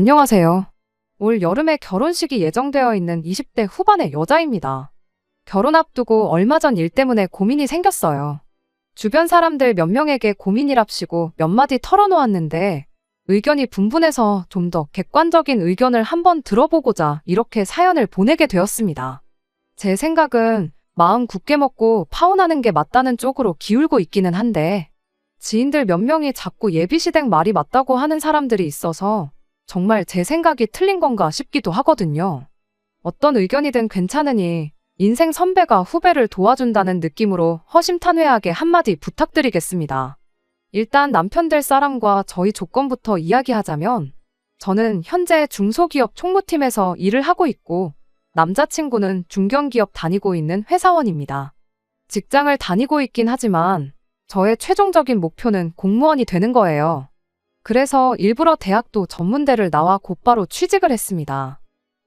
안녕하세요. 올 여름에 결혼식이 예정되어 있는 20대 후반의 여자입니다. 결혼 앞두고 얼마 전 일 때문에 고민이 생겼어요. 주변 사람들 몇 명에게 고민이랍시고 몇 마디 털어놓았는데 의견이 분분해서 좀 더 객관적인 의견을 한번 들어보고자 이렇게 사연을 보내게 되었습니다. 제 생각은 마음 굳게 먹고 파혼하는 게 맞다는 쪽으로 기울고 있기는 한데 지인들 몇 명이 자꾸 예비시댁 말이 맞다고 하는 사람들이 있어서 정말 제 생각이 틀린 건가 싶기도 하거든요. 어떤 의견이든 괜찮으니 인생 선배가 후배를 도와준다는 느낌으로 허심탄회하게 한마디 부탁드리겠습니다. 일단 남편 될 사람과 저희 조건부터 이야기하자면 저는 현재 중소기업 총무팀에서 일을 하고 있고 남자친구는 중견기업 다니고 있는 회사원입니다. 직장을 다니고 있긴 하지만 저의 최종적인 목표는 공무원이 되는 거예요. 그래서 일부러 대학도 전문대를 나와 곧바로 취직을 했습니다.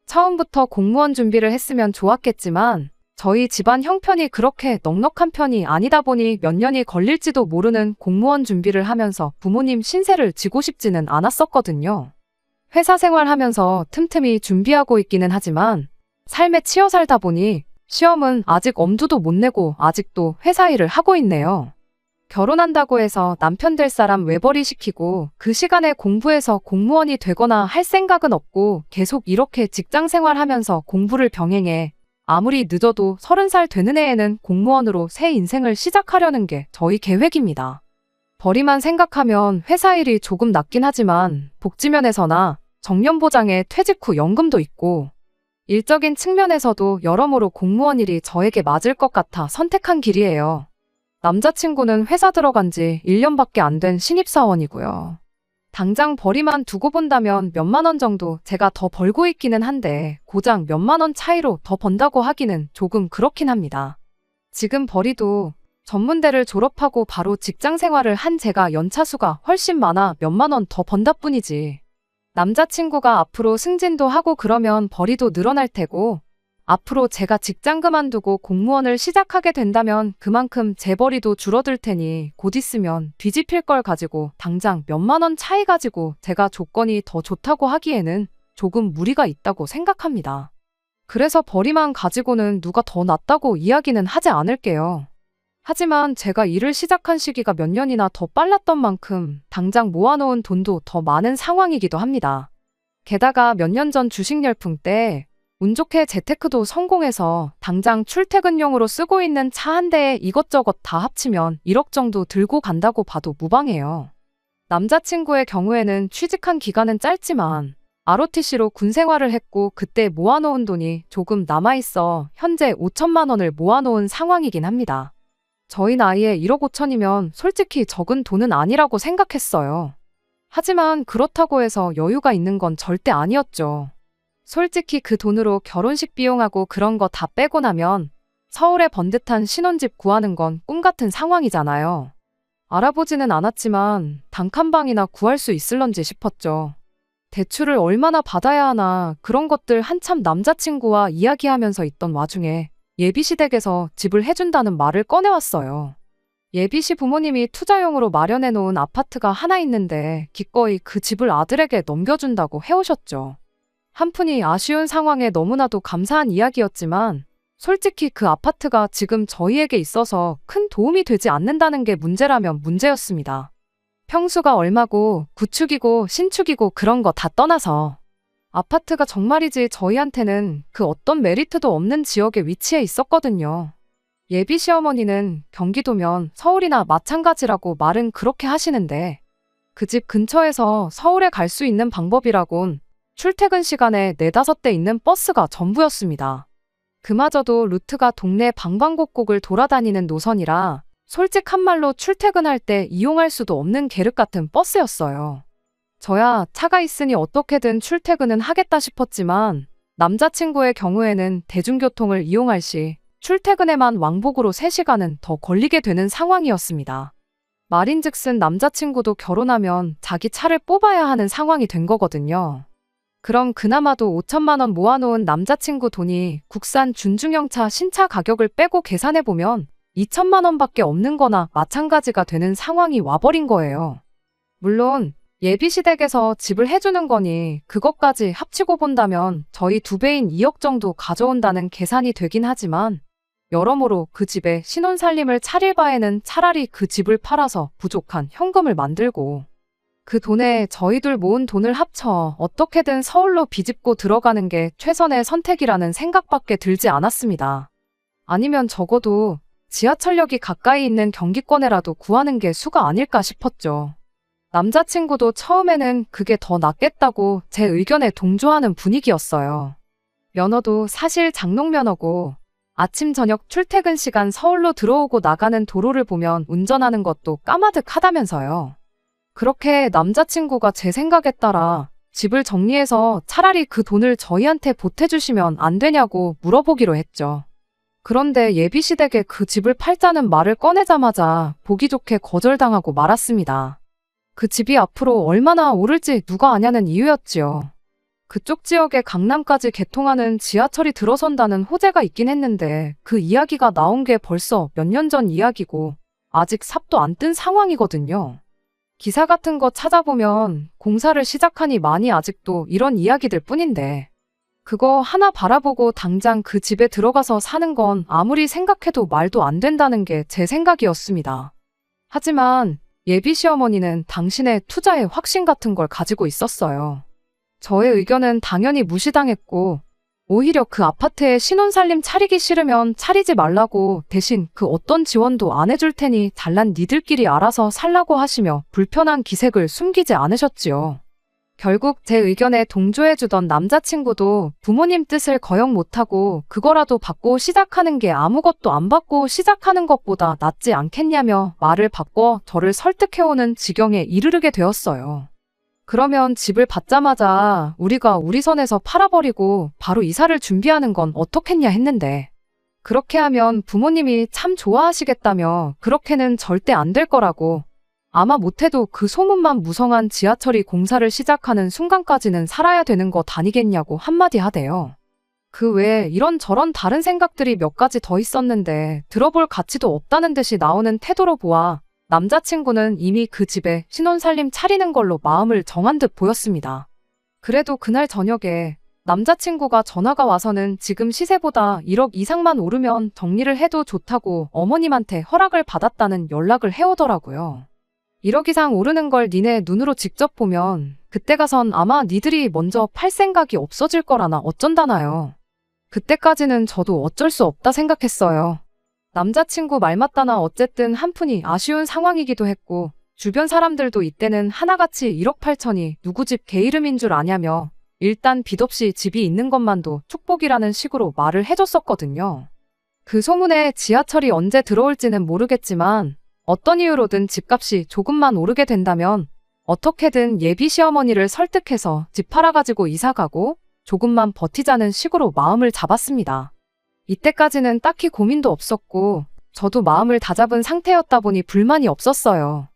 처음부터 공무원 준비를 했으면 좋았겠지만 저희 집안 형편이 그렇게 넉넉한 편이 아니다 보니 몇 년이 걸릴지도 모르는 공무원 준비를 하면서 부모님 신세를 지고 싶지는 않았었거든요. 회사 생활하면서 틈틈이 준비하고 있기는 하지만 삶에 치여 살다 보니 시험은 아직 엄두도 못 내고 아직도 회사 일을 하고 있네요. 결혼한다고 해서 남편 될 사람 외벌이 시키고 그 시간에 공부해서 공무원이 되거나 할 생각은 없고 계속 이렇게 직장 생활하면서 공부를 병행해 아무리 늦어도 서른 살 되는 해에는 공무원으로 새 인생을 시작하려는 게 저희 계획입니다. 벌이만 생각하면 회사 일이 조금 낫긴 하지만 복지면에서나 정년보장에 퇴직 후 연금도 있고 일적인 측면에서도 여러모로 공무원 일이 저에게 맞을 것 같아 선택한 길이에요. 남자친구는 회사 들어간 지 1년밖에 안 된 신입사원이고요. 당장 벌이만 두고 본다면 몇만 원 정도 제가 더 벌고 있기는 한데 고작 몇만 원 차이로 더 번다고 하기는 조금 그렇긴 합니다. 지금 벌이도 전문대를 졸업하고 바로 직장 생활을 한 제가 연차수가 훨씬 많아 몇만 원 더 번다 뿐이지. 남자친구가 앞으로 승진도 하고 그러면 벌이도 늘어날 테고 앞으로 제가 직장 그만두고 공무원을 시작하게 된다면 그만큼 재벌이도 줄어들 테니 곧 있으면 뒤집힐 걸 가지고 당장 몇만 원 차이 가지고 제가 조건이 더 좋다고 하기에는 조금 무리가 있다고 생각합니다. 그래서 벌이만 가지고는 누가 더 낫다고 이야기는 하지 않을게요. 하지만 제가 일을 시작한 시기가 몇 년이나 더 빨랐던 만큼 당장 모아놓은 돈도 더 많은 상황이기도 합니다. 게다가 몇 년 전 주식 열풍 때 운 좋게 재테크도 성공해서 당장 출퇴근용으로 쓰고 있는 차 한 대에 이것저것 다 합치면 1억 정도 들고 간다고 봐도 무방해요. 남자친구의 경우에는 취직한 기간은 짧지만 ROTC로 군 생활을 했고 그때 모아놓은 돈이 조금 남아있어 현재 5천만 원을 모아놓은 상황이긴 합니다. 저희 나이에 1억 5천이면 솔직히 적은 돈은 아니라고 생각했어요. 하지만 그렇다고 해서 여유가 있는 건 절대 아니었죠. 솔직히 그 돈으로 결혼식 비용하고 그런 거 다 빼고 나면 서울에 번듯한 신혼집 구하는 건 꿈 같은 상황이잖아요. 알아보지는 않았지만 단칸방이나 구할 수 있을런지 싶었죠. 대출을 얼마나 받아야 하나 그런 것들 한참 남자친구와 이야기하면서 있던 와중에 예비시댁에서 집을 해준다는 말을 꺼내왔어요. 예비시 부모님이 투자용으로 마련해 놓은 아파트가 하나 있는데 기꺼이 그 집을 아들에게 넘겨준다고 해오셨죠. 한푼이 아쉬운 상황에 너무나도 감사한 이야기였지만 솔직히 그 아파트가 지금 저희에게 있어서 큰 도움이 되지 않는다는 게 문제라면 문제였습니다. 평수가 얼마고 구축이고 신축이고 그런 거 다 떠나서 아파트가 정말이지 저희한테는 그 어떤 메리트도 없는 지역에 위치해 있었거든요. 예비 시어머니는 경기도면 서울이나 마찬가지라고 말은 그렇게 하시는데 그 집 근처에서 서울에 갈 수 있는 방법이라곤 출퇴근 시간에 네다섯 대 있는 버스가 전부였습니다. 그마저도 루트가 동네 방방곡곡을 돌아다니는 노선이라 솔직한 말로 출퇴근할 때 이용할 수도 없는 계륵 같은 버스였어요. 저야 차가 있으니 어떻게든 출퇴근은 하겠다 싶었지만 남자친구의 경우에는 대중교통을 이용할 시 출퇴근에만 왕복으로 3시간은 더 걸리게 되는 상황이었습니다. 말인즉슨 남자친구도 결혼하면 자기 차를 뽑아야 하는 상황이 된 거거든요. 그럼 그나마도 5천만 원 모아놓은 남자친구 돈이 국산 준중형차 신차 가격을 빼고 계산해보면 2천만 원밖에 없는 거나 마찬가지가 되는 상황이 와버린 거예요. 물론 예비시댁에서 집을 해주는 거니 그것까지 합치고 본다면 저희 두 배인 2억 정도 가져온다는 계산이 되긴 하지만 여러모로 그 집에 신혼살림을 차릴 바에는 차라리 그 집을 팔아서 부족한 현금을 만들고 그 돈에 저희들 모은 돈을 합쳐 어떻게든 서울로 비집고 들어가는 게 최선의 선택이라는 생각밖에 들지 않았습니다. 아니면 적어도 지하철역이 가까이 있는 경기권에라도 구하는 게 수가 아닐까 싶었죠. 남자친구도 처음에는 그게 더 낫겠다고 제 의견에 동조하는 분위기였어요. 면허도 사실 장롱면허고 아침 저녁 출퇴근 시간 서울로 들어오고 나가는 도로를 보면 운전하는 것도 까마득하다면서요. 그렇게 남자친구가 제 생각에 따라 집을 정리해서 차라리 그 돈을 저희한테 보태주시면 안 되냐고 물어보기로 했죠. 그런데 예비시댁에 그 집을 팔자는 말을 꺼내자마자 보기 좋게 거절당하고 말았습니다. 그 집이 앞으로 얼마나 오를지 누가 아냐는 이유였지요. 그쪽 지역에 강남까지 개통하는 지하철이 들어선다는 호재가 있긴 했는데 그 이야기가 나온 게 벌써 몇 년 전 이야기고 아직 삽도 안 뜬 상황이거든요. 기사 같은 거 찾아보면 공사를 시작하니 많이 아직도 이런 이야기들 뿐인데 그거 하나 바라보고 당장 그 집에 들어가서 사는 건 아무리 생각해도 말도 안 된다는 게 제 생각이었습니다. 하지만 예비 시어머니는 당신의 투자의 확신 같은 걸 가지고 있었어요. 저의 의견은 당연히 무시당했고, 오히려 그 아파트에 신혼살림 차리기 싫으면 차리지 말라고 대신 그 어떤 지원도 안 해줄 테니 잘난 니들끼리 알아서 살라고 하시며 불편한 기색을 숨기지 않으셨지요. 결국 제 의견에 동조해주던 남자친구도 부모님 뜻을 거역 못하고 그거라도 받고 시작하는 게 아무것도 안 받고 시작하는 것보다 낫지 않겠냐며 말을 바꿔 저를 설득해오는 지경에 이르르게 되었어요. 그러면 집을 받자마자 우리가 우리 선에서 팔아버리고 바로 이사를 준비하는 건 어떻겠냐 했는데 그렇게 하면 부모님이 참 좋아하시겠다며 그렇게는 절대 안 될 거라고 아마 못해도 그 소문만 무성한 지하철이 공사를 시작하는 순간까지는 살아야 되는 것 아니겠냐고 한마디 하대요. 그 외에 이런저런 다른 생각들이 몇 가지 더 있었는데 들어볼 가치도 없다는 듯이 나오는 태도로 보아 남자친구는 이미 그 집에 신혼살림 차리는 걸로 마음을 정한 듯 보였습니다. 그래도 그날 저녁에 남자친구가 전화가 와서는 지금 시세보다 1억 이상만 오르면 정리를 해도 좋다고 어머님한테 허락을 받았다는 연락을 해오더라고요. 1억 이상 오르는 걸 니네 눈으로 직접 보면 그때 가선 아마 니들이 먼저 팔 생각이 없어질 거라나 어쩐다나요. 그때까지는 저도 어쩔 수 없다 생각했어요. 남자친구 말 맞다나 어쨌든 한푼이 아쉬운 상황이기도 했고 주변 사람들도 이때는 하나같이 1억 8천이 누구 집 개 이름인 줄 아냐며 일단 빚 없이 집이 있는 것만도 축복이라는 식으로 말을 해줬었거든요. 그 소문에 지하철이 언제 들어올지는 모르겠지만 어떤 이유로든 집값이 조금만 오르게 된다면 어떻게든 예비 시어머니를 설득해서 집 팔아가지고 이사가고 조금만 버티자는 식으로 마음을 잡았습니다. 이때까지는 딱히 고민도 없었고 저도 마음을 다잡은 상태였다 보니 불만이 없었어요.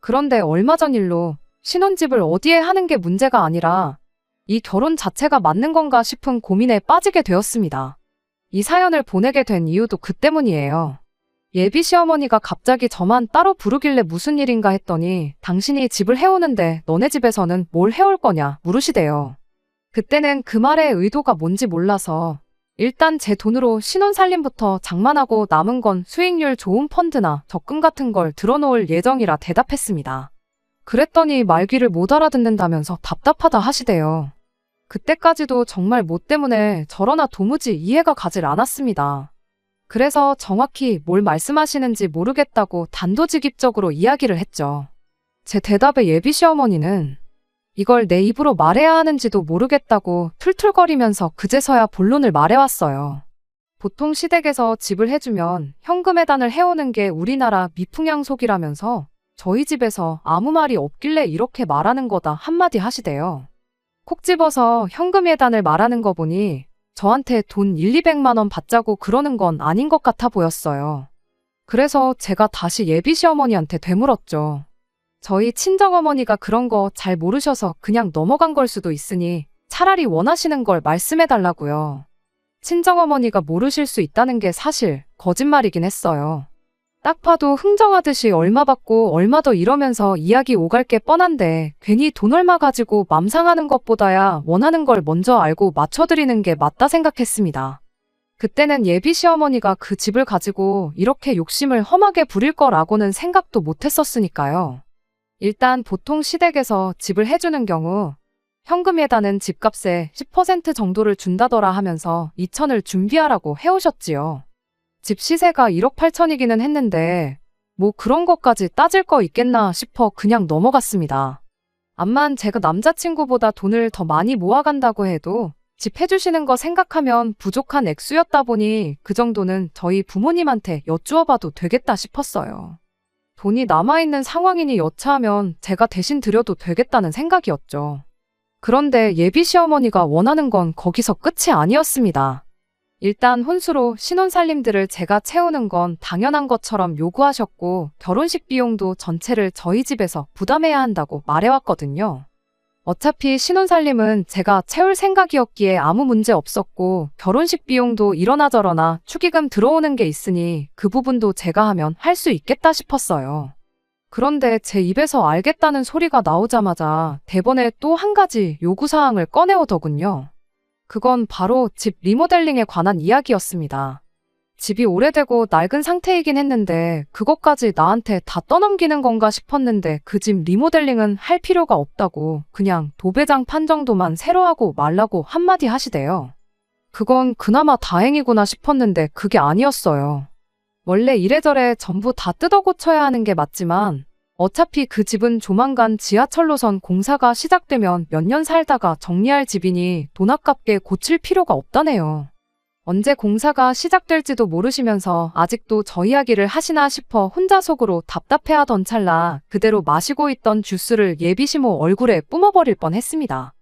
그런데 얼마 전 일로 신혼집을 어디에 하는 게 문제가 아니라 이 결혼 자체가 맞는 건가 싶은 고민에 빠지게 되었습니다. 이 사연을 보내게 된 이유도 그 때문이에요. 예비 시어머니가 갑자기 저만 따로 부르길래 무슨 일인가 했더니 당신이 집을 해오는데 너네 집에서는 뭘 해올 거냐 물으시대요. 그때는 그 말의 의도가 뭔지 몰라서 일단 제 돈으로 신혼 살림부터 장만하고 남은 건 수익률 좋은 펀드나 적금 같은 걸 들어놓을 예정이라 대답했습니다. 그랬더니 말귀를 못 알아듣는다면서 답답하다 하시대요. 그때까지도 정말 뭐 때문에 저러나 도무지 이해가 가질 않았습니다. 그래서 정확히 뭘 말씀하시는지 모르겠다고 단도직입적으로 이야기를 했죠. 제 대답에 예비 시어머니는 이걸 내 입으로 말해야 하는지도 모르겠다고 툴툴거리면서 그제서야 본론을 말해왔어요. 보통 시댁에서 집을 해주면 현금 해단을 해오는 게 우리나라 미풍양속이라면서 저희 집에서 아무 말이 없길래 이렇게 말하는 거다 한마디 하시대요. 콕 집어서 현금 예단을 말하는 거 보니 저한테 돈 1, 200만 원 받자고 그러는 건 아닌 것 같아 보였어요. 그래서 제가 다시 예비 시어머니한테 되물었죠. 저희 친정어머니가 그런 거 잘 모르셔서 그냥 넘어간 걸 수도 있으니 차라리 원하시는 걸 말씀해 달라고요. 친정어머니가 모르실 수 있다는 게 사실 거짓말이긴 했어요. 딱 봐도 흥정하듯이 얼마 받고 얼마 더 이러면서 이야기 오갈 게 뻔한데 괜히 돈 얼마 가지고 맘상하는 것보다야 원하는 걸 먼저 알고 맞춰드리는 게 맞다 생각했습니다. 그때는 예비 시어머니가 그 집을 가지고 이렇게 욕심을 험하게 부릴 거라고는 생각도 못 했었으니까요. 일단 보통 시댁에서 집을 해주는 경우 현금에다는 집값의 10% 정도를 준다더라 하면서 2천을 준비하라고 해오셨지요. 집 시세가 1억 8천이기는 했는데 뭐 그런 것까지 따질 거 있겠나 싶어 그냥 넘어갔습니다. 암만 제가 남자친구보다 돈을 더 많이 모아간다고 해도 집 해주시는 거 생각하면 부족한 액수였다 보니 그 정도는 저희 부모님한테 여쭈어봐도 되겠다 싶었어요. 돈이 남아있는 상황이니 여차하면 제가 대신 드려도 되겠다는 생각이었죠. 그런데 예비 시어머니가 원하는 건 거기서 끝이 아니었습니다. 일단 혼수로 신혼살림들을 제가 채우는 건 당연한 것처럼 요구하셨고 결혼식 비용도 전체를 저희 집에서 부담해야 한다고 말해왔거든요. 어차피 신혼살림은 제가 채울 생각이었기에 아무 문제 없었고 결혼식 비용도 이러나 저러나 축의금 들어오는 게 있으니 그 부분도 제가 하면 할 수 있겠다 싶었어요. 그런데 제 입에서 알겠다는 소리가 나오자마자 대번에 또 한 가지 요구사항을 꺼내오더군요. 그건 바로 집 리모델링에 관한 이야기였습니다. 집이 오래되고 낡은 상태이긴 했는데 그것까지 나한테 다 떠넘기는 건가 싶었는데 그 집 리모델링은 할 필요가 없다고 그냥 도배장 판 정도만 새로 하고 말라고 한마디 하시대요. 그건 그나마 다행이구나 싶었는데 그게 아니었어요. 원래 이래저래 전부 다 뜯어 고쳐야 하는 게 맞지만 어차피 그 집은 조만간 지하철 노선 공사가 시작되면 몇 년 살다가 정리할 집이니 돈 아깝게 고칠 필요가 없다네요. 언제 공사가 시작될지도 모르시면서 아직도 저 이야기를 하시나 싶어 혼자 속으로 답답해하던 찰나 그대로 마시고 있던 주스를 예비시모 얼굴에 뿜어버릴 뻔했습니다.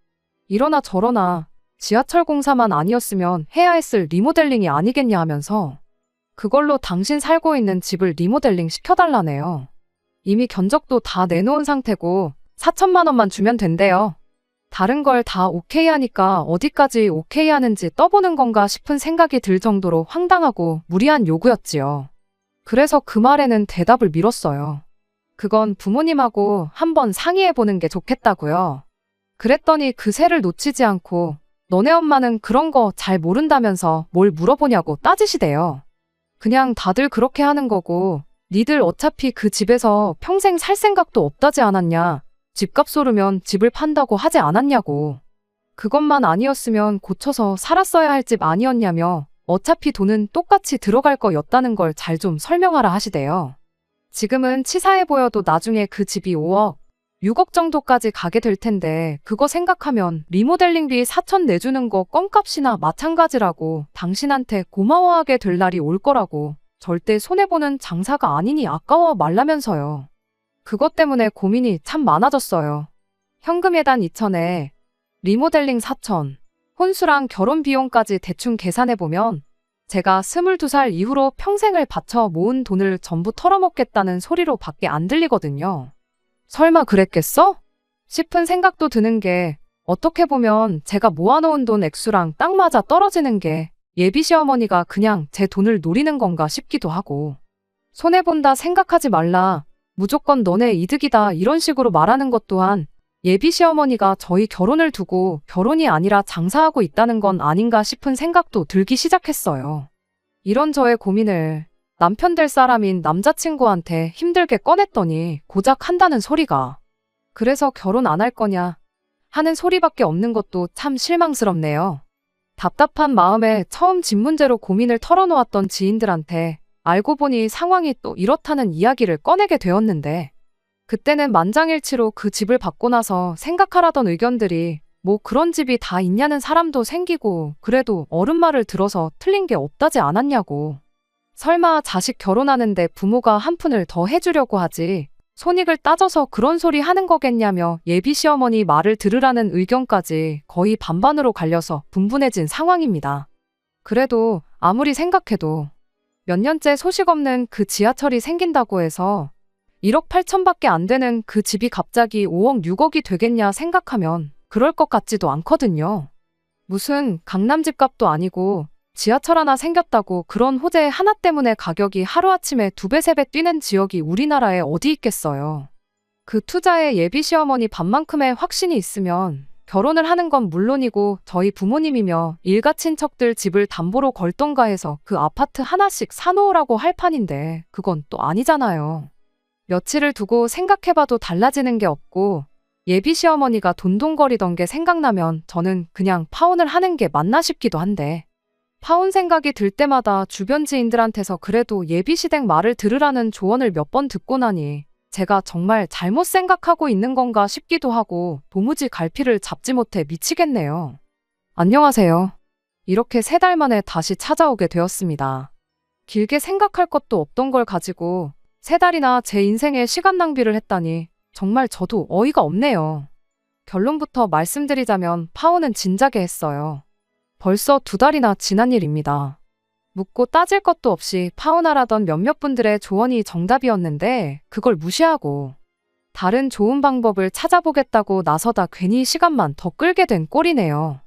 이러나 저러나 지하철 공사만 아니었으면 해야 했을 리모델링이 아니겠냐 하면서 그걸로 당신 살고 있는 집을 리모델링 시켜달라네요. 이미 견적도 다 내놓은 상태고 4천만 원만 주면 된대요. 다른 걸 다 오케이 하니까 어디까지 오케이 하는지 떠보는 건가 싶은 생각이 들 정도로 황당하고 무리한 요구였지요. 그래서 그 말에는 대답을 미뤘어요. 그건 부모님하고 한번 상의해보는 게 좋겠다고요. 그랬더니 그 새를 놓치지 않고 너네 엄마는 그런 거 잘 모른다면서 뭘 물어보냐고 따지시대요. 그냥 다들 그렇게 하는 거고 니들 어차피 그 집에서 평생 살 생각도 없다지 않았냐. 집값 오르면 집을 판다고 하지 않았냐고. 그것만 아니었으면 고쳐서 살았어야 할 집 아니었냐며 어차피 돈은 똑같이 들어갈 거였다는 걸 잘 좀 설명하라 하시대요. 지금은 치사해 보여도 나중에 그 집이 5억, 6억 정도까지 가게 될 텐데 그거 생각하면 리모델링비 4천 내주는 거 껌값이나 마찬가지라고 당신한테 고마워하게 될 날이 올 거라고 절대 손해보는 장사가 아니니 아까워 말라면서요. 그것 때문에 고민이 참 많아졌어요. 현금 예단 2천에 리모델링 4천, 혼수랑 결혼 비용까지 대충 계산해보면 제가 22살 이후로 평생을 바쳐 모은 돈을 전부 털어먹겠다는 소리로 밖에 안 들리거든요. 설마 그랬겠어? 싶은 생각도 드는 게 어떻게 보면 제가 모아놓은 돈 액수랑 딱 맞아 떨어지는 게 예비 시어머니가 그냥 제 돈을 노리는 건가 싶기도 하고 손해본다 생각하지 말라 무조건 너네 이득이다 이런 식으로 말하는 것 또한 예비 시어머니가 저희 결혼을 두고 결혼이 아니라 장사하고 있다는 건 아닌가 싶은 생각도 들기 시작했어요. 이런 저의 고민을 남편 될 사람인 남자친구한테 힘들게 꺼냈더니 고작 한다는 소리가 그래서 결혼 안 할 거냐 하는 소리밖에 없는 것도 참 실망스럽네요. 답답한 마음에 처음 집 문제로 고민을 털어놓았던 지인들한테 알고 보니 상황이 또 이렇다는 이야기를 꺼내게 되었는데 그때는 만장일치로 그 집을 받고 나서 생각하라던 의견들이 뭐 그런 집이 다 있냐는 사람도 생기고 그래도 어른 말을 들어서 틀린 게 없다지 않았냐고. 설마 자식 결혼하는데 부모가 한 푼을 더 해주려고 하지. 손익을 따져서 그런 소리 하는 거겠냐며 예비 시어머니 말을 들으라는 의견까지 거의 반반으로 갈려서 분분해진 상황입니다. 그래도 아무리 생각해도 몇 년째 소식 없는 그 지하철이 생긴다고 해서 1억 8천밖에 안 되는 그 집이 갑자기 5억 6억이 되겠냐 생각하면 그럴 것 같지도 않거든요. 무슨 강남 집값도 아니고 지하철 하나 생겼다고 그런 호재 하나 때문에 가격이 하루아침에 두 배, 세 배 뛰는 지역이 우리나라에 어디 있겠어요. 그 투자에 예비 시어머니 반만큼의 확신이 있으면 결혼을 하는 건 물론이고 저희 부모님이며 일가 친척들 집을 담보로 걸던가 해서 그 아파트 하나씩 사놓으라고 할 판인데 그건 또 아니잖아요. 며칠을 두고 생각해봐도 달라지는 게 없고 예비 시어머니가 돈돈거리던 게 생각나면 저는 그냥 파혼을 하는 게 맞나 싶기도 한데 파혼 생각이 들 때마다 주변 지인들한테서 그래도 예비 시댁 말을 들으라는 조언을 몇 번 듣고 나니 제가 정말 잘못 생각하고 있는 건가 싶기도 하고 도무지 갈피를 잡지 못해 미치겠네요. 안녕하세요. 이렇게 세 달 만에 다시 찾아오게 되었습니다. 길게 생각할 것도 없던 걸 가지고 세 달이나 제 인생에 시간 낭비를 했다니 정말 저도 어이가 없네요. 결론부터 말씀드리자면 파혼은 진작에 했어요. 벌써 두 달이나 지난 일입니다. 묻고 따질 것도 없이 파혼하라던 몇몇 분들의 조언이 정답이었는데 그걸 무시하고 다른 좋은 방법을 찾아보겠다고 나서다 괜히 시간만 더 끌게 된 꼴이네요.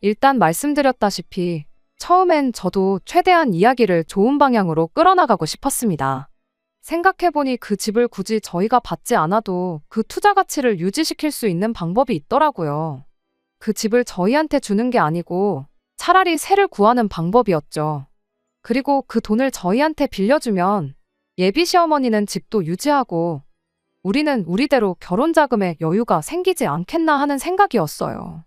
일단 말씀드렸다시피 처음엔 저도 최대한 이야기를 좋은 방향으로 끌어나가고 싶었습니다. 생각해보니 그 집을 굳이 저희가 받지 않아도 그 투자 가치를 유지시킬 수 있는 방법이 있더라고요. 그 집을 저희한테 주는 게 아니고 차라리 새를 구하는 방법이었죠. 그리고 그 돈을 저희한테 빌려주면 예비 시어머니는 집도 유지하고 우리는 우리대로 결혼 자금에 여유가 생기지 않겠나 하는 생각이었어요.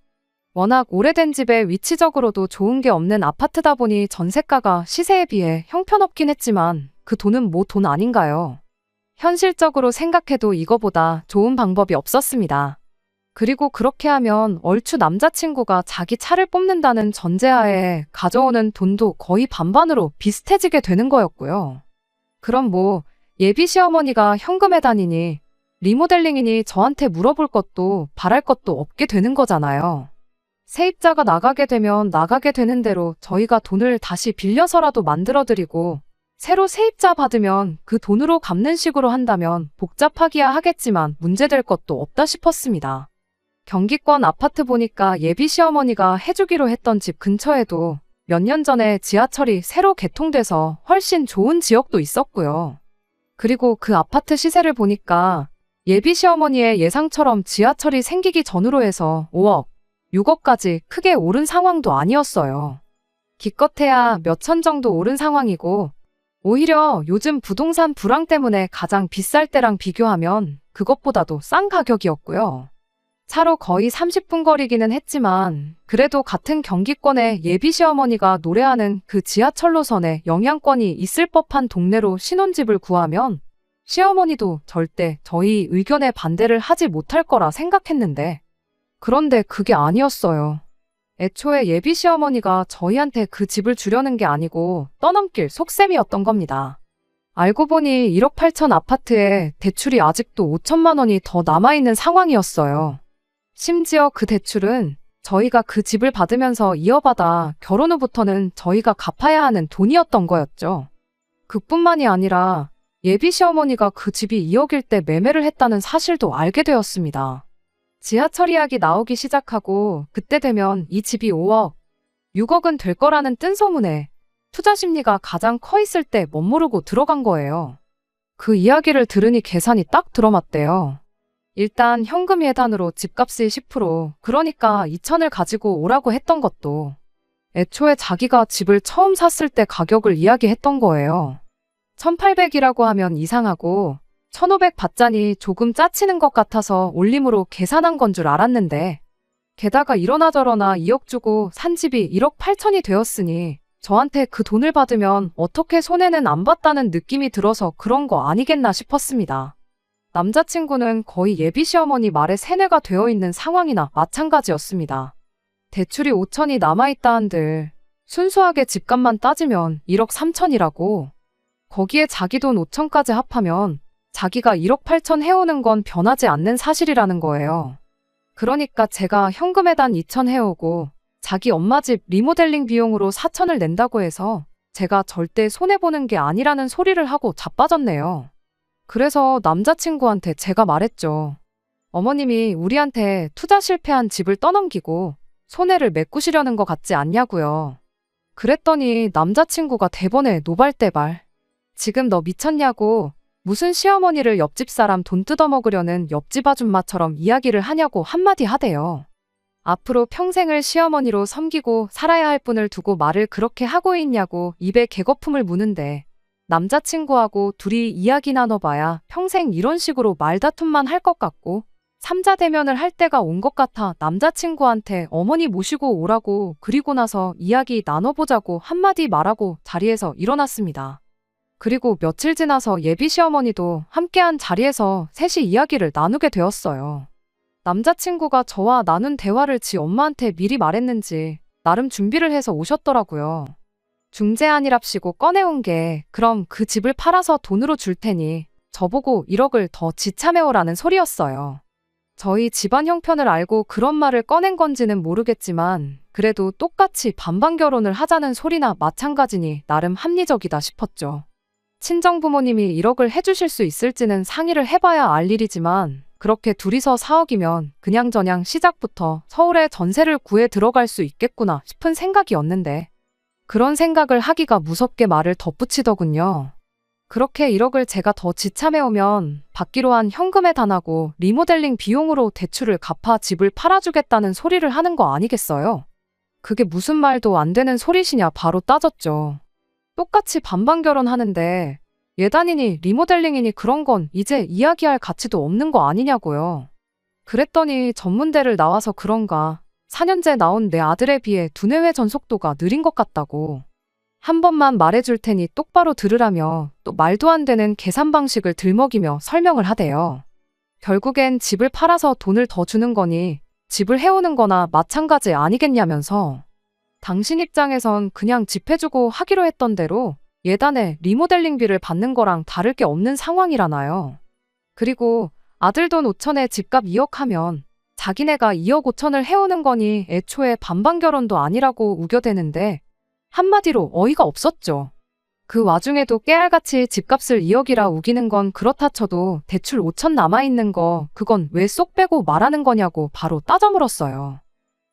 워낙 오래된 집에 위치적으로도 좋은 게 없는 아파트다 보니 전세가가 시세에 비해 형편없긴 했지만 그 돈은 뭐 돈 아닌가요? 현실적으로 생각해도 이거보다 좋은 방법이 없었습니다. 그리고 그렇게 하면 얼추 남자친구가 자기 차를 뽑는다는 전제하에 가져오는 돈도 거의 반반으로 비슷해지게 되는 거였고요. 그럼 뭐 예비 시어머니가 현금에 다니니 리모델링이니 저한테 물어볼 것도 바랄 것도 없게 되는 거잖아요. 세입자가 나가게 되면 나가게 되는 대로 저희가 돈을 다시 빌려서라도 만들어드리고 새로 세입자 받으면 그 돈으로 갚는 식으로 한다면 복잡하기야 하겠지만 문제될 것도 없다 싶었습니다. 경기권 아파트 보니까 예비 시어머니가 해주기로 했던 집 근처에도 몇 년 전에 지하철이 새로 개통돼서 훨씬 좋은 지역도 있었고요. 그리고 그 아파트 시세를 보니까 예비 시어머니의 예상처럼 지하철이 생기기 전으로 해서 5억, 6억까지 크게 오른 상황도 아니었어요. 기껏해야 몇 천 정도 오른 상황이고 오히려 요즘 부동산 불황 때문에 가장 비쌀 때랑 비교하면 그것보다도 싼 가격이었고요. 차로 거의 30분 거리기는 했지만 그래도 같은 경기권에 예비 시어머니가 노래하는 그 지하철 노선에 영향권이 있을 법한 동네로 신혼집을 구하면 시어머니도 절대 저희 의견에 반대를 하지 못할 거라 생각했는데 그런데 그게 아니었어요. 애초에 예비 시어머니가 저희한테 그 집을 주려는 게 아니고 떠넘길 속셈이었던 겁니다. 알고 보니 1억 8천 아파트에 대출이 아직도 5천만 원이 더 남아있는 상황이었어요. 심지어 그 대출은 저희가 그 집을 받으면서 이어받아 결혼 후부터는 저희가 갚아야 하는 돈이었던 거였죠. 그뿐만이 아니라 예비 시어머니가 그 집이 2억일 때 매매를 했다는 사실도 알게 되었습니다. 지하철 이야기 나오기 시작하고 그때 되면 이 집이 5억, 6억은 될 거라는 뜬 소문에 투자 심리가 가장 커 있을 때 멋모르고 들어간 거예요. 그 이야기를 들으니 계산이 딱 들어맞대요. 일단 현금 예단으로 집값의 10% 그러니까 2천을 가지고 오라고 했던 것도 애초에 자기가 집을 처음 샀을 때 가격을 이야기했던 거예요. 1800이라고 하면 이상하고 1500 받자니 조금 짜치는 것 같아서 올림으로 계산한 건 줄 알았는데 게다가 이러나 저러나 2억 주고 산 집이 1억 8천이 되었으니 저한테 그 돈을 받으면 어떻게 손해는 안 봤다는 느낌이 들어서 그런 거 아니겠나 싶었습니다. 남자친구는 거의 예비 시어머니 말에 세뇌가 되어 있는 상황이나 마찬가지였습니다. 대출이 5천이 남아있다 한들 순수하게 집값만 따지면 1억 3천이라고 거기에 자기 돈 5천까지 합하면 자기가 1억 8천 해오는 건 변하지 않는 사실이라는 거예요. 그러니까 제가 현금에 단 2천 해오고 자기 엄마 집 리모델링 비용으로 4천을 낸다고 해서 제가 절대 손해보는 게 아니라는 소리를 하고 자빠졌네요. 그래서 남자친구한테 제가 말했죠. 어머님이 우리한테 투자 실패한 집을 떠넘기고 손해를 메꾸시려는 것 같지 않냐고요. 그랬더니 남자친구가 대번에 노발대발. 지금 너 미쳤냐고 무슨 시어머니를 옆집 사람 돈 뜯어먹으려는 옆집 아줌마처럼 이야기를 하냐고 한마디 하대요. 앞으로 평생을 시어머니로 섬기고 살아야 할 분을 두고 말을 그렇게 하고 있냐고 입에 개거품을 무는데 남자친구하고 둘이 이야기 나눠봐야 평생 이런 식으로 말다툼만 할 것 같고 삼자 대면을 할 때가 온 것 같아 남자친구한테 어머니 모시고 오라고 그리고 나서 이야기 나눠보자고 한마디 말하고 자리에서 일어났습니다. 그리고 며칠 지나서 예비 시어머니도 함께한 자리에서 셋이 이야기를 나누게 되었어요. 남자친구가 저와 나눈 대화를 지 엄마한테 미리 말했는지 나름 준비를 해서 오셨더라고요. 중재안이랍시고 꺼내온 게 그럼 그 집을 팔아서 돈으로 줄 테니 저보고 1억을 더 지참해오라는 소리였어요. 저희 집안 형편을 알고 그런 말을 꺼낸 건지는 모르겠지만 그래도 똑같이 반반 결혼을 하자는 소리나 마찬가지니 나름 합리적이다 싶었죠. 친정 부모님이 1억을 해주실 수 있을지는 상의를 해봐야 알 일이지만 그렇게 둘이서 4억이면 그냥저냥 시작부터 서울에 전세를 구해 들어갈 수 있겠구나 싶은 생각이었는데 그런 생각을 하기가 무섭게 말을 덧붙이더군요. 그렇게 1억을 제가 더 지참해오면 받기로 한 현금에 단하고 리모델링 비용으로 대출을 갚아 집을 팔아주겠다는 소리를 하는 거 아니겠어요? 그게 무슨 말도 안 되는 소리시냐 바로 따졌죠. 똑같이 반반 결혼하는데 예단이니 리모델링이니 그런 건 이제 이야기할 가치도 없는 거 아니냐고요. 그랬더니 전문대를 나와서 그런가 4년째 나온 내 아들에 비해 두뇌회 전속도가 느린 것 같다고. 한 번만 말해줄 테니 똑바로 들으라며 또 말도 안 되는 계산 방식을 들먹이며 설명을 하대요. 결국엔 집을 팔아서 돈을 더 주는 거니 집을 해오는 거나 마찬가지 아니겠냐면서 당신 입장에선 그냥 집 해주고 하기로 했던 대로 예단에 리모델링비를 받는 거랑 다를 게 없는 상황이라나요. 그리고 아들 돈 5천에 집값 2억 하면 자기네가 2억 5천을 해오는 거니 애초에 반반 결혼도 아니라고 우겨대는데 한마디로 어이가 없었죠. 그 와중에도 깨알같이 집값을 2억이라 우기는 건 그렇다 쳐도 대출 5천 남아있는 거 그건 왜 쏙 빼고 말하는 거냐고 바로 따져 물었어요.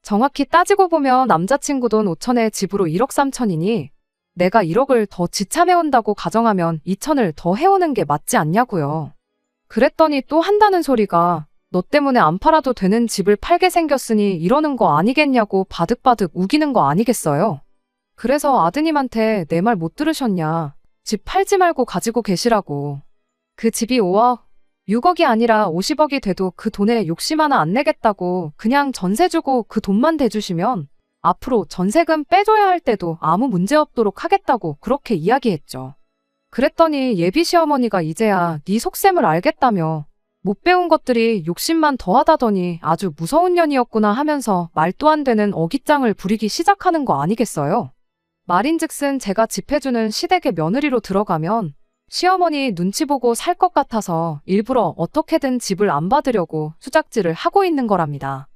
정확히 따지고 보면 남자친구 돈 5천에 집으로 1억 3천이니 내가 1억을 더 지참해온다고 가정하면 2천을 더 해오는 게 맞지 않냐고요. 그랬더니 또 한다는 소리가 너 때문에 안 팔아도 되는 집을 팔게 생겼으니 이러는 거 아니겠냐고 바득바득 우기는 거 아니겠어요? 그래서 아드님한테 내 말 못 들으셨냐. 집 팔지 말고 가지고 계시라고. 그 집이 5억, 6억이 아니라 50억이 돼도 그 돈에 욕심 하나 안 내겠다고 그냥 전세 주고 그 돈만 대주시면 앞으로 전세금 빼줘야 할 때도 아무 문제 없도록 하겠다고 그렇게 이야기했죠. 그랬더니 예비 시어머니가 이제야 네 속셈을 알겠다며 못 배운 것들이 욕심만 더하다더니 아주 무서운 년이었구나 하면서 말도 안 되는 어깃장을 부리기 시작하는 거 아니겠어요? 말인즉슨 제가 집해주는 시댁의 며느리로 들어가면 시어머니 눈치 보고 살 것 같아서 일부러 어떻게든 집을 안 받으려고 수작질을 하고 있는 거랍니다.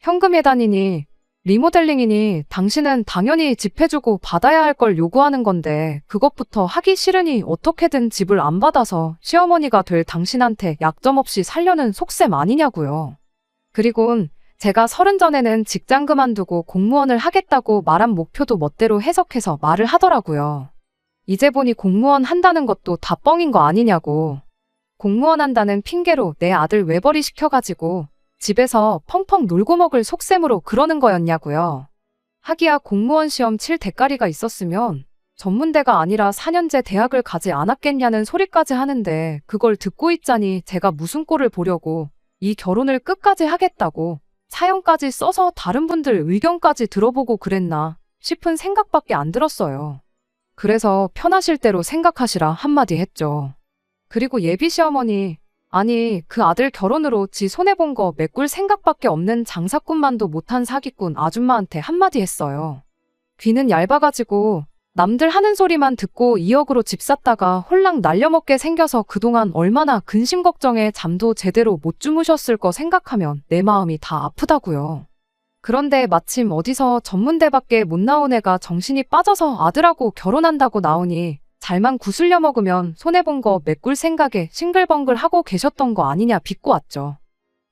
현금에 다니니 리모델링이니 당신은 당연히 집 해주고 받아야 할 걸 요구하는 건데 그것부터 하기 싫으니 어떻게든 집을 안 받아서 시어머니가 될 당신한테 약점 없이 살려는 속셈 아니냐고요. 그리곤 제가 서른 전에는 직장 그만두고 공무원을 하겠다고 말한 목표도 멋대로 해석해서 말을 하더라고요. 이제 보니 공무원 한다는 것도 다 뻥인 거 아니냐고. 공무원 한다는 핑계로 내 아들 외벌이 시켜가지고 집에서 펑펑 놀고 먹을 속셈으로 그러는 거였냐고요. 하기야 공무원 시험 칠 대가리가 있었으면 전문대가 아니라 4년제 대학을 가지 않았겠냐는 소리까지 하는데 그걸 듣고 있자니 제가 무슨 꼴을 보려고 이 결혼을 끝까지 하겠다고 사연까지 써서 다른 분들 의견까지 들어보고 그랬나 싶은 생각밖에 안 들었어요. 그래서 편하실 대로 생각하시라 한마디 했죠. 그리고 예비 시어머니 아니, 그 아들 결혼으로 지 손해본 거 메꿀 생각밖에 없는 장사꾼만도 못한 사기꾼 아줌마한테 한마디 했어요. 귀는 얇아가지고 남들 하는 소리만 듣고 2억으로 집 샀다가 홀랑 날려먹게 생겨서 그동안 얼마나 근심 걱정에 잠도 제대로 못 주무셨을 거 생각하면 내 마음이 다 아프다고요. 그런데 마침 어디서 전문대밖에 못 나온 애가 정신이 빠져서 아들하고 결혼한다고 나오니 잘만 구슬려 먹으면 손해본 거 메꿀 생각에 싱글벙글 하고 계셨던 거 아니냐 비꼬 왔죠.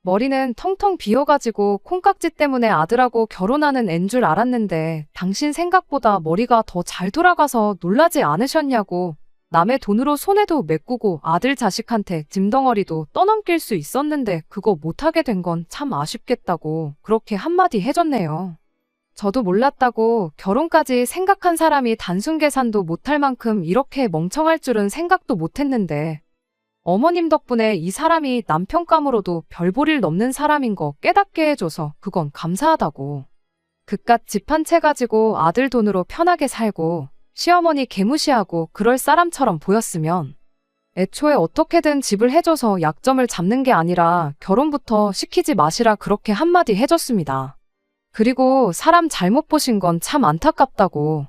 머리는 텅텅 비어가지고 콩깍지 때문에 아들하고 결혼하는 앤줄 알았는데 당신 생각보다 머리가 더 잘 돌아가서 놀라지 않으셨냐고 남의 돈으로 손에도 메꾸고 아들 자식한테 짐덩어리도 떠넘길 수 있었는데 그거 못하게 된 건 참 아쉽겠다고 그렇게 한마디 해줬네요. 저도 몰랐다고 결혼까지 생각한 사람이 단순 계산도 못할 만큼 이렇게 멍청할 줄은 생각도 못했는데 어머님 덕분에 이 사람이 남편감으로도 별볼일 넘는 사람인 거 깨닫게 해줘서 그건 감사하다고. 그깟 집 한 채 가지고 아들 돈으로 편하게 살고 시어머니 개무시하고 그럴 사람처럼 보였으면 애초에 어떻게든 집을 해줘서 약점을 잡는 게 아니라 결혼부터 시키지 마시라 그렇게 한마디 해줬습니다. 그리고 사람 잘못 보신 건 참 안타깝다고.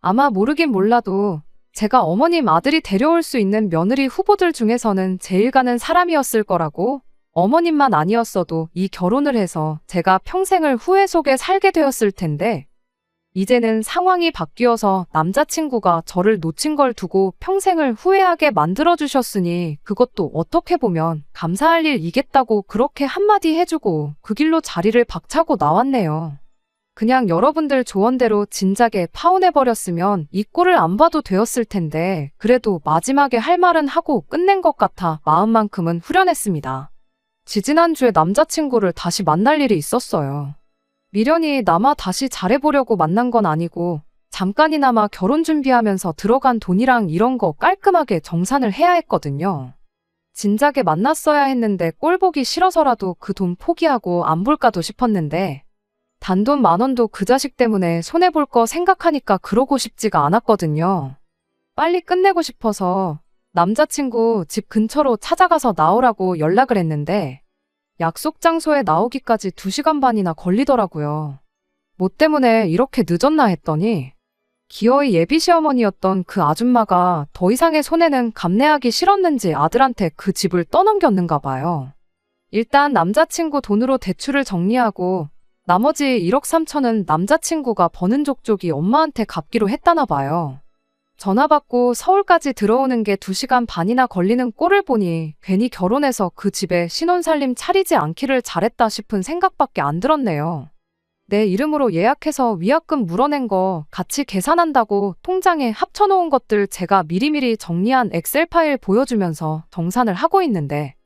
아마 모르긴 몰라도 제가 어머님 아들이 데려올 수 있는 며느리 후보들 중에서는 제일 가는 사람이었을 거라고 어머님만 아니었어도 이 결혼을 해서 제가 평생을 후회 속에 살게 되었을 텐데 이제는 상황이 바뀌어서 남자친구가 저를 놓친 걸 두고 평생을 후회하게 만들어주셨으니 그것도 어떻게 보면 감사할 일이겠다고 그렇게 한마디 해주고 그 길로 자리를 박차고 나왔네요. 그냥 여러분들 조언대로 진작에 파혼해버렸으면 이 꼴을 안 봐도 되었을 텐데 그래도 마지막에 할 말은 하고 끝낸 것 같아 마음만큼은 후련했습니다. 지지난주에 남자친구를 다시 만날 일이 있었어요. 미련이 남아 다시 잘해보려고 만난 건 아니고 잠깐이나마 결혼 준비하면서 들어간 돈이랑 이런 거 깔끔하게 정산을 해야 했거든요. 진작에 만났어야 했는데 꼴 보기 싫어서라도 그 돈 포기하고 안 볼까도 싶었는데 단돈 만 원도 그 자식 때문에 손해볼 거 생각하니까 그러고 싶지가 않았거든요. 빨리 끝내고 싶어서 남자친구 집 근처로 찾아가서 나오라고 연락을 했는데 약속 장소에 나오기까지 2시간 반이나 걸리더라고요. 뭐 때문에 이렇게 늦었나 했더니 기어이 예비 시어머니였던 그 아줌마가 더 이상의 손해는 감내하기 싫었는지 아들한테 그 집을 떠넘겼는가 봐요. 일단 남자친구 돈으로 대출을 정리하고 나머지 1억 3천은 남자친구가 버는 족족이 엄마한테 갚기로 했다나 봐요. 전화 받고 서울까지 들어오는 게 2시간 반이나 걸리는 꼴을 보니 괜히 결혼해서 그 집에 신혼살림 차리지 않기를 잘했다 싶은 생각밖에 안 들었네요. 내 이름으로 예약해서 위약금 물어낸 거 같이 계산한다고 통장에 합쳐놓은 것들 제가 미리미리 정리한 엑셀 파일 보여주면서 정산을 하고 있는데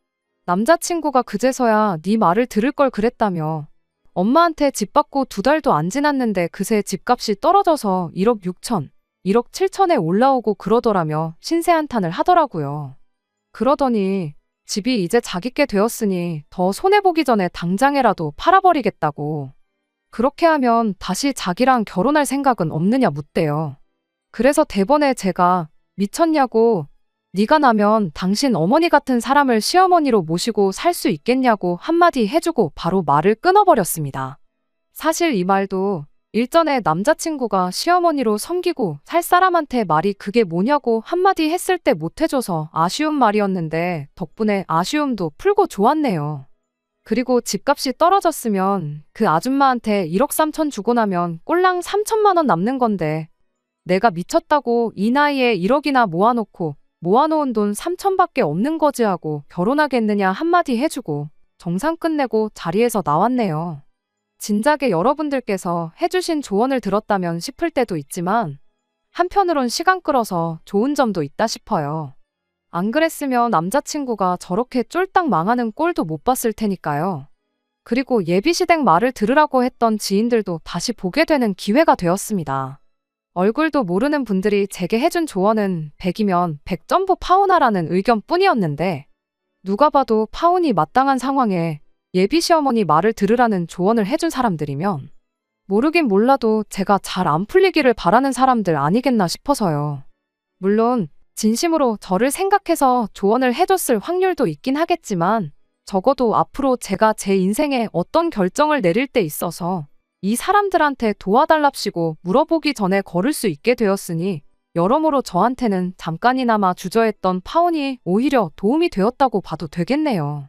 남자친구가 그제서야 네 말을 들을 걸 그랬다며 엄마한테 집 받고 두 달도 안 지났는데 그새 집값이 떨어져서 1억 6천, 1억 7천에 올라오고 그러더라며 신세 한탄을 하더라고요. 그러더니 집이 이제 자기께 되었으니 더 손해보기 전에 당장에라도 팔아버리겠다고. 그렇게 하면 다시 자기랑 결혼할 생각은 없느냐 묻대요. 그래서 대번에 제가 미쳤냐고 네가 나면 당신 어머니 같은 사람을 시어머니로 모시고 살 수 있겠냐고 한마디 해주고 바로 말을 끊어버렸습니다. 사실 이 말도 일전에 남자친구가 시어머니로 섬기고 살 사람한테 말이 그게 뭐냐고 한마디 했을 때 못해줘서 아쉬운 말이었는데 덕분에 아쉬움도 풀고 좋았네요. 그리고 집값이 떨어졌으면 그 아줌마한테 1억 3천 주고 나면 꼴랑 3천만 원 남는 건데 내가 미쳤다고 이 나이에 1억이나 모아놓고 모아놓은 돈 3천밖에 없는 거지 하고 결혼하겠느냐 한마디 해주고 정상 끝내고 자리에서 나왔네요. 진작에 여러분들께서 해주신 조언을 들었다면 싶을 때도 있지만 한편으론 시간 끌어서 좋은 점도 있다 싶어요. 안 그랬으면 남자친구가 저렇게 쫄딱 망하는 꼴도 못 봤을 테니까요. 그리고 예비시댁 말을 들으라고 했던 지인들도 다시 보게 되는 기회가 되었습니다. 얼굴도 모르는 분들이 제게 해준 조언은 100이면 100점부 파혼하라는 의견 뿐이었는데 누가 봐도 파혼이 마땅한 상황에 예비 시어머니 말을 들으라는 조언을 해준 사람들이면 모르긴 몰라도 제가 잘 안 풀리기를 바라는 사람들 아니겠나 싶어서요. 물론 진심으로 저를 생각해서 조언을 해줬을 확률도 있긴 하겠지만 적어도 앞으로 제가 제 인생에 어떤 결정을 내릴 때 있어서 이 사람들한테 도와달랍시고 물어보기 전에 걸을 수 있게 되었으니 여러모로 저한테는 잠깐이나마 주저했던 파혼이 오히려 도움이 되었다고 봐도 되겠네요.